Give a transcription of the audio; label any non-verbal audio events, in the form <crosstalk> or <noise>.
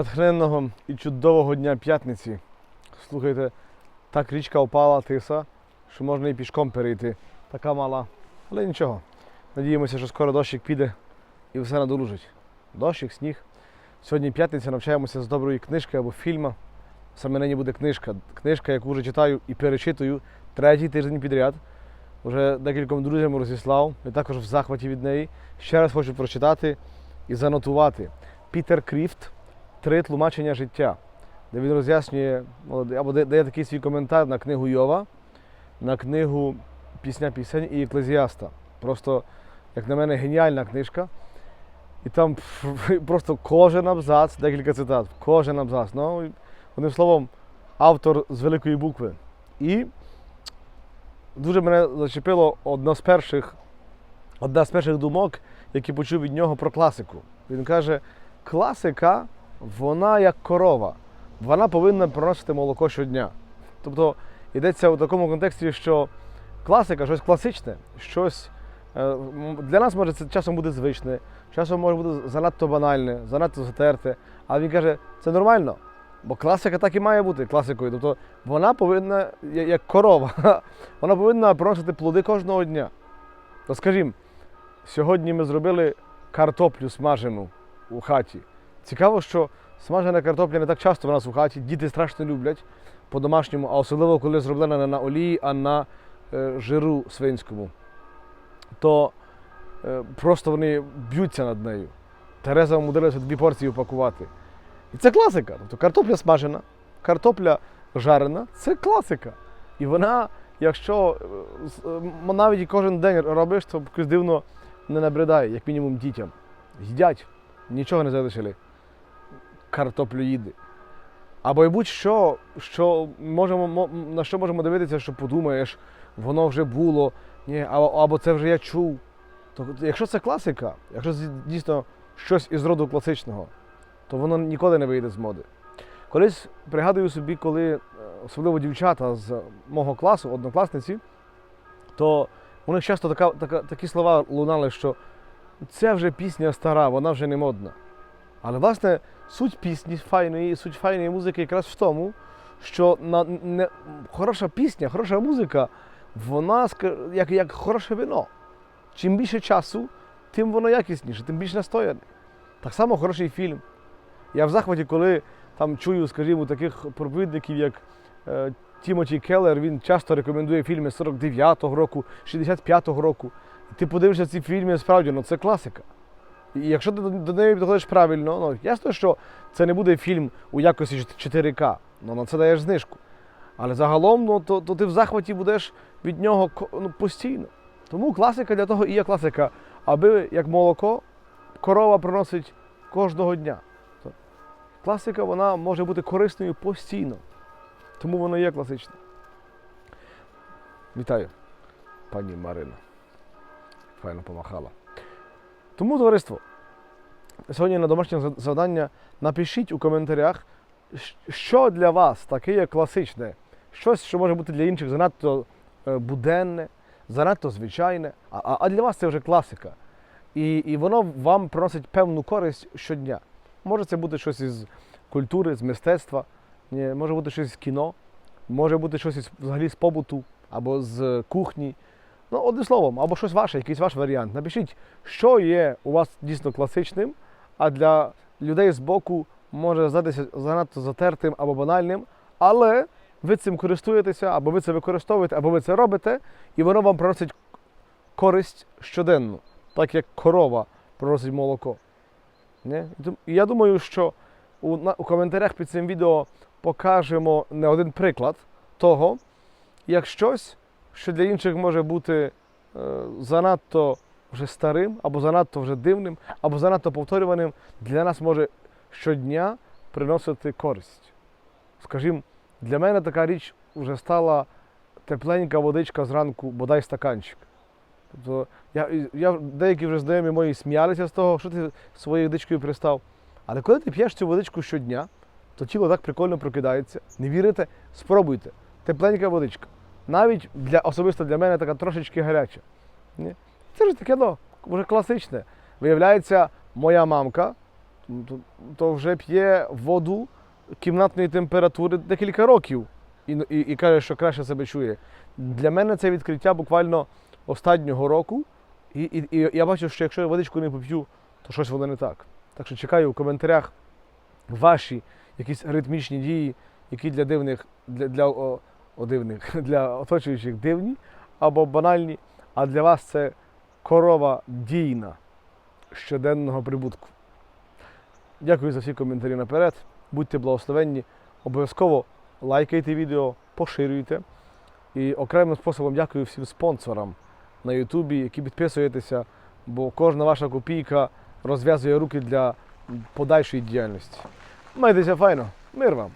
натхненного і чудового дня п'ятниці. Слухайте, так річка опала тиса, що можна і пішком перейти. Така мала. Але нічого. Надіємося, що скоро дощик піде і все надолужить. Дощик, сніг. Сьогодні п'ятниця навчаємося з доброї книжки або фільму. Саме нині буде книжка. Книжка, яку вже читаю і перечитую третій тиждень підряд. Вже декільком друзям розіслав. Я також в захваті від неї. Ще раз хочу прочитати і занотувати. Пітер Кріфт Три тлумачення життя, де він роз'яснює або дає такий свій коментар на книгу Йова, на книгу Пісня пісень і Еклезіаста. Просто, як на мене, геніальна книжка. І там <laughs> просто кожен абзац, декілька цитат, кожен абзац. Ну, одним словом, автор з великої букви. І дуже мене зачепило одна з перших, одна з перших думок, які почув від нього про класику. Він каже, класика, вона як корова, вона повинна приносити молоко щодня. Тобто йдеться у такому контексті, що класика, щось класичне, щось е, для нас може це часом буде звичне, часом може бути занадто банальне, занадто затерте. Але він каже, це нормально. Бо класика так і має бути класикою. Тобто вона повинна, як корова, <laughs> вона повинна приносити плоди кожного дня. То скажімо, сьогодні ми зробили картоплю смажену у хаті. Цікаво, що смажена картопля не так часто в нас у хаті, діти страшно люблять по-домашньому, а особливо коли зроблена не на олії, а на е, жиру свинському. То е, просто вони б'ються над нею. Тереза умудрилася дві порції упакувати. І це класика. Тобто картопля смажена, картопля жарена це класика. І вона, якщо е, навіть кожен день робиш, то дивно не набридає, як мінімум дітям. Їдять, нічого не залишили. Картоплю Або й будь-що, що можемо, на що можемо дивитися, що подумаєш, воно вже було, ні, або, або це вже я чув. То, якщо це класика, якщо це дійсно щось із роду класичного, то воно ніколи не вийде з моди. Колись пригадую собі, коли е, особливо дівчата з мого класу, однокласниці, то у них часто така, така, такі слова лунали, що це вже пісня стара, вона вже не модна. Але власне суть пісні файної, суть файної музики якраз в тому, що на, не, хороша пісня, хороша музика, вона як, як хороше вино. Чим більше часу, тим воно якісніше, тим більш настояне. Так само хороший фільм. Я в захваті, коли там чую, скажімо, таких проповідників, як е, Тімоті Келлер, він часто рекомендує фільми 49-го року, 65-го року. І ти подивишся ці фільми, справді, ну це класика. І якщо ти до, неї підходиш правильно, ну ясно, що це не буде фільм у якості 4К, ну на це даєш знижку. Але загалом, ну, то, то ти в захваті будеш від нього ну, постійно. Тому класика для того і є класика, аби як молоко корова приносить кожного дня. Класика вона може бути корисною постійно. Тому воно є класичне. Вітаю, пані Марина. Файно помахала. Тому, товариство, сьогодні на домашнє завдання напишіть у коментарях, що для вас таке є класичне, щось, що може бути для інших занадто е, буденне, занадто звичайне, а, а- для вас це вже класика. І, і воно вам приносить певну користь щодня. Може це бути щось із культури, з мистецтва, може бути щось з кіно, може бути щось взагалі з побуту або з кухні. Ну, одним словом, або щось ваше, якийсь ваш варіант. Напишіть, що є у вас дійсно класичним, а для людей з боку може здатися занадто затертим або банальним, але ви цим користуєтеся, або ви це використовуєте, або ви це робите, і воно вам приносить користь щоденно, так як корова приносить молоко. Не? І я думаю, що у, на, у коментарях під цим відео покажемо не один приклад того, як щось, що для інших може бути е, занадто вже старим, або занадто вже дивним, або занадто повторюваним, для нас може щодня приносити користь. Скажімо, для мене така річ вже стала тепленька водичка зранку, бодай стаканчик. Тобто я, я, деякі вже знайомі мої сміялися з того, що ти своєю водичкою пристав. Але коли ти п'єш цю водичку щодня, то тіло так прикольно прокидається. Не вірите? Спробуйте. Тепленька водичка. Навіть для, особисто для мене така трошечки гаряча. Ні? Це ж таке ну, вже класичне. Виявляється, моя мамка то вже п'є воду кімнатної температури декілька років і, і, і каже, що краще себе чує. Для мене це відкриття буквально останнього року. І, і, і я бачу, що якщо я водичку не поп'ю, то щось воно не так. Так що чекаю у коментарях ваші якісь ритмічні дії, які для дивних, для, для о, о, дивних, <laughs> для оточуючих дивні або банальні, а для вас це корова дійна щоденного прибутку. Дякую за всі коментарі наперед. Будьте благословенні. Обов'язково лайкайте відео, поширюйте. І окремим способом дякую всім спонсорам на Ютубі, які підписуєтеся, бо кожна ваша копійка розв'язує руки для подальшої діяльності. Майтеся файно, мир вам!